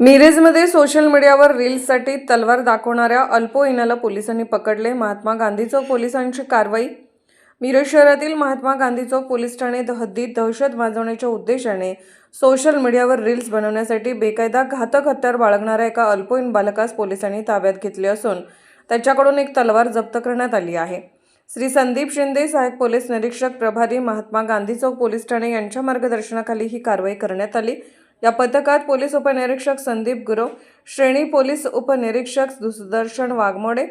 मिरजमध्ये social मीडियावर रील्ससाठी तलवार दाखवणाऱ्या अल्पोइनाला पोलिसांनी पकडले. महात्मा गांधी चौक पोलिसांची कारवाई. मिरज शहरातील महात्मा गांधी चौक पोलीस ठाणे हद्दीत दहशत माजवण्याच्या उद्देशाने सोशल मीडियावर रील्स बनवण्यासाठी बेकायदा घातक हत्यार बाळगणाऱ्या एका अल्पोइन बालकास पोलिसांनी ताब्यात घेतले असून त्याच्याकडून एक तलवार जप्त करण्यात आली आहे. श्री संदीप शिंदे सहाय्यक पोलीस निरीक्षक प्रभारी महात्मा गांधी चौक पोलीस ठाणे यांच्या मार्गदर्शनाखाली ही कारवाई करण्यात आली. या पथकात पोलीस उपनिरीक्षक संदीप गुरव श्रेणी पोलीस उपनिरीक्षक Sudarshan Waghmode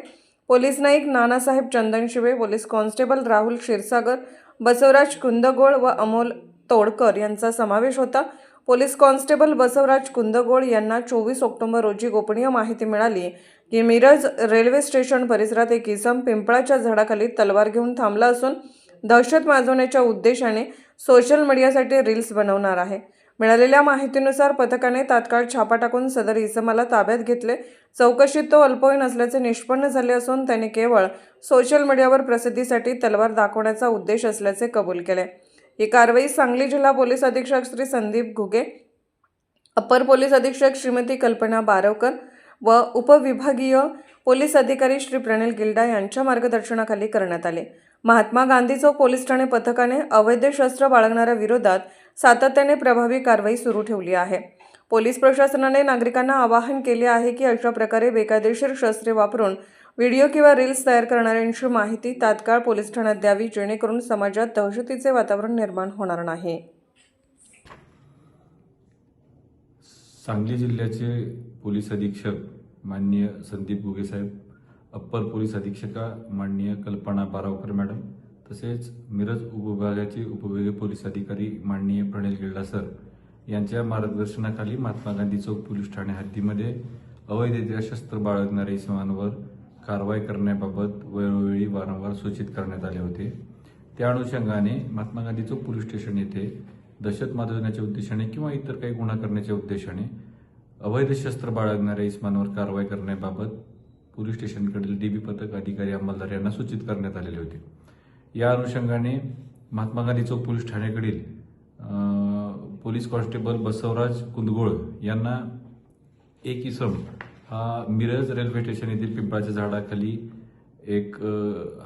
police Naik Nanasaheb Chandanshive police constable Rahul Kshirsagar Basavaraj Kundgol व अमोल तोडकर यांचा समावेश होता. पोलीस कॉन्स्टेबल बसवराज कुंदगोळ यांना चोवीस ऑक्टोबर रोजी गोपनीय माहिती मिळाली. की मिरज रेल्वे स्टेशन परिसरात एक इसम पिंपळाच्या झाडाखाली तलवार घेऊन थांबला असून दहशत माजवण्याच्या उद्देशाने सोशल मीडियासाठी रील्स बनवणार आहे. मिळालेल्या माहितीनुसार पथकाने तात्काळ छापा टाकून सदर इसमाला ताब्यात घेतले. चौकशीत तो अल्पवयीन असल्याचे निष्पन्न झाले असून त्याने केवळ सोशल मीडियावर प्रसिद्धीसाठी तलवार दाखवण्याचा उद्देश असल्याचे कबूल केले. ही कारवाई सांगली जिल्हा पोलीस अधीक्षक श्री संदीप घुगे अप्पर पोलीस अधीक्षक श्रीमती कल्पना बारवकर व उपविभागीय पोलीस अधिकारी श्री प्रणिल गिल्डा यांच्या मार्गदर्शनाखाली करण्यात आले. महात्मा गांधी चौक पोलीस ठाणे पथकाने अवैध शस्त्र बाळगणाऱ्या विरोधात सातत्याने प्रभावी कारवाई सुरू ठेवली आहे. पोलीस प्रशासनाने नागरिकांना आवाहन केले आहे की अशा प्रकारे बेकायदेशीर शस्त्रे वापरून व्हिडिओ किंवा रील्स तयार करणाऱ्यांची माहिती तात्काळ पोलीस ठाण्यात द्यावी जेणेकरून समाजात दहशतीचे वातावरण निर्माण होणार नाही. सांगली जिल्ह्याचे पोलीस अधीक्षक माननीय संदीप गुगे साहेब अप्पर पोलीस अधीक्षका माननीय कल्पना बारावकर मॅडम तसेच मिरज उपविभागाचे उपविभागीय पोलीस अधिकारी माननीय प्रणिल गिल्डा सर यांच्या मार्गदर्शनाखाली महात्मा गांधी चौक पोलीस ठाणे हद्दीमध्ये अवैधरित्या शस्त्र बाळगणाऱ्या इसमांवर कारवाई करण्याबाबत वेळोवेळी वारंवार सूचित करण्यात आले होते. त्या अनुषंगाने महात्मा गांधी चौक पोलीस स्टेशन येथे दहशत माजवण्याच्या उद्देशाने किंवा इतर काही गुन्हा करण्याच्या उद्देशाने अवैध शस्त्र बाळगणाऱ्या इसमांवर कारवाई करण्याबाबत पोलीस स्टेशनकडील डीबी पथक अधिकारी अंमलदार यांना सूचित करण्यात आलेले होते. या अनुषंगाने महात्मा गांधी चौक पोलीस ठाण्याकडील पोलीस कॉन्स्टेबल बसवराज कुंदगोळ यांना एक इसम हा मिरज रेल्वे स्टेशन येथील पिंपळाच्या झाडाखाली एक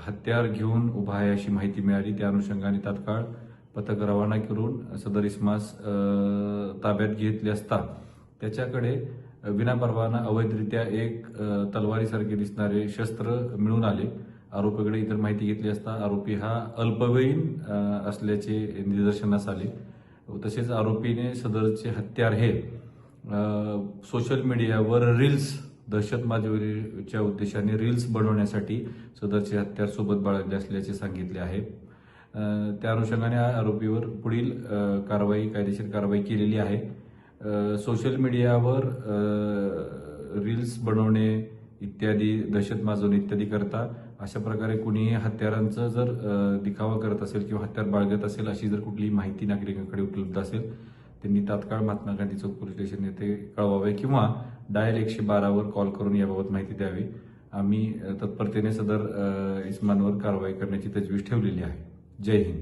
हत्यार घेऊन उभा आहे अशी माहिती मिळाली. त्या अनुषंगाने तात्काळ पथक रवाना करून सदर इस्मास ताब्यात घेतले असता त्याच्याकडे विनापरवाना अवैधरित्या एक तलवारीसारखे दिसणारे शस्त्र मिळून आले. आरोपीकडे इतर माहिती घेतली असता आरोपी हा अल्पवयीन असल्याचे निदर्शनास आले. तसेच आरोपीने सदरचे हत्यार हे सोशल मीडियावर रील्स दहशत माजवण्याच्या उद्देशाने रील्स बनवण्यासाठी सदरचे हत्यार सोबत बाळगले असल्याचे सांगितले आहे. त्या अनुषंगाने या आरोपीवर पुढील कारवाई कायदेशीर कारवाई केलेली आहे. सोशल मीडियावर रील्स बनवणे इत्यादी दहशत माजवणे इत्यादी करता अशा प्रकारे कुणीही हत्यारांचं जर दिखावा करत असेल किंवा हत्यार बाळगत असेल अशी जर कुठलीही माहिती नागरिकांकडे उपलब्ध असेल त्यांनी तात्काळ महात्मा गांधी चौक पोलीस स्टेशन येथे कळवावे किंवा डायल एकशे बारावर कॉल करून याबाबत माहिती द्यावी. आम्ही तत्परतेने सदर इस्मानवर कारवाई करण्याची तजवीज ठेवलेली आहे. जय हिंद.